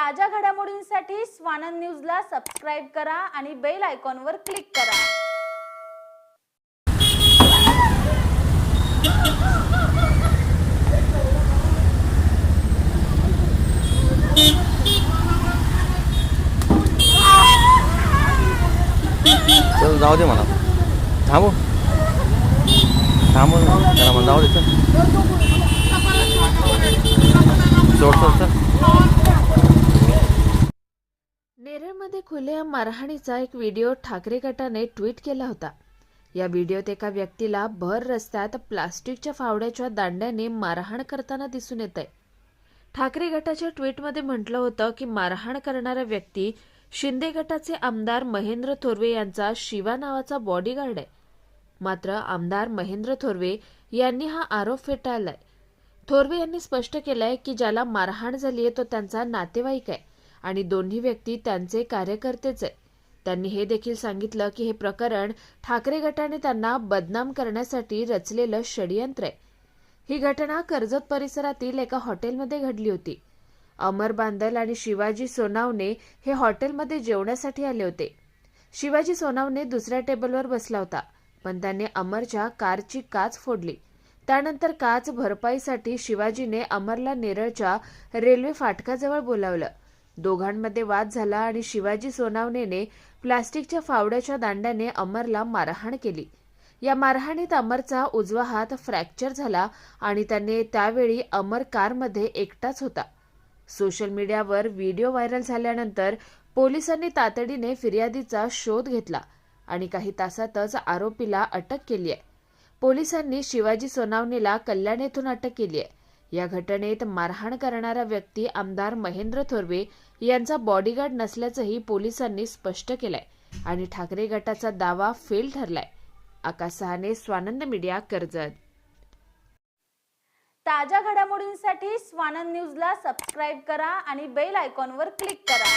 ताज्या घडामोडींसाठी स्वानंद न्यूजला सबस्क्राईब करा आणि बेल आयकॉनवर क्लिक करा. चल जाऊ दे मला. थांबू. थांबू जरा मला जाऊ दे चल. सोड सोड चल. खुल्या मारहाणीचा एक व्हिडिओ ठाकरे गटाने ट्विट केला होता. या व्हिडिओत एका व्यक्तीला भर रस्त्यात प्लास्टिकच्या फावड्याच्या दांड्याने मारहाण करताना दिसून येत आहे ठाकरे गटाच्या ट्विटमध्ये म्हटलं होतं की मारहाण करणारा व्यक्ती शिंदे गटाचे आमदार महेंद्र थोरवे यांचा शिवा नावाचा बॉडीगार्ड आहे. मात्र आमदार महेंद्र थोरवे यांनी हा आरोप फेटाळलाय. थोरवे यांनी स्पष्ट केलंय की ज्याला मारहाण झाली आहे तो त्यांचा नातेवाईक आहे. आणि दोन्ही व्यक्ती त्यांचे कार्यकर्तेच आहे त्यांनी हे देखील सांगितलं की हे प्रकरण ठाकरे गटाने त्यांना बदनाम करण्यासाठी रचलेलं षडयंत्र आहे. ही घटना कर्जत परिसरातील एका हॉटेलमध्ये घडली होती. अमर बांदल आणि शिवाजी सोनावणे हे हॉटेलमध्ये जेवण्यासाठी आले होते. शिवाजी सोनावणे दुसऱ्या टेबलवर बसला होता पण त्याने अमरच्या कारची काच फोडली. त्यानंतर काच भरपाईसाठी शिवाजीने अमरला नेरळच्या रेल्वे फाटकाजवळ बोलावलं. दोघांमध्ये वाद झाला आणि शिवाजी सोनावणेने प्लास्टिकच्या फावड्याच्या दांड्याने अमरला मारहाण केली. या मारहाणीत अमरचा उजवा हात फ्रॅक्चर झाला आणि त्याने त्यावेळी अमर कारमध्ये एकटाच होता. सोशल मीडियावर व्हिडिओ व्हायरल झाल्यानंतर पोलिसांनी तातडीने फिर्यादीचा शोध घेतला आणि काही तासातच आरोपीला अटक केली आहे पोलिसांनी शिवाजी सोनावणेला कल्याण येथून अटक केली आहे या घटनेत मारहाण करणारा व्यक्ती आमदार महेंद्र थोरवे यांचा बॉडीगार्ड नसल्याचंही पोलिसांनी स्पष्ट केलंय आणि ठाकरे गटाचा दावा फेल ठरलाय. आकाश सहाने स्वानंद मीडिया कर्जत. ताज्या घडामोडींसाठी स्वानंद न्यूजला सबस्क्राईब करा आणि बेल आयकॉनवर क्लिक करा.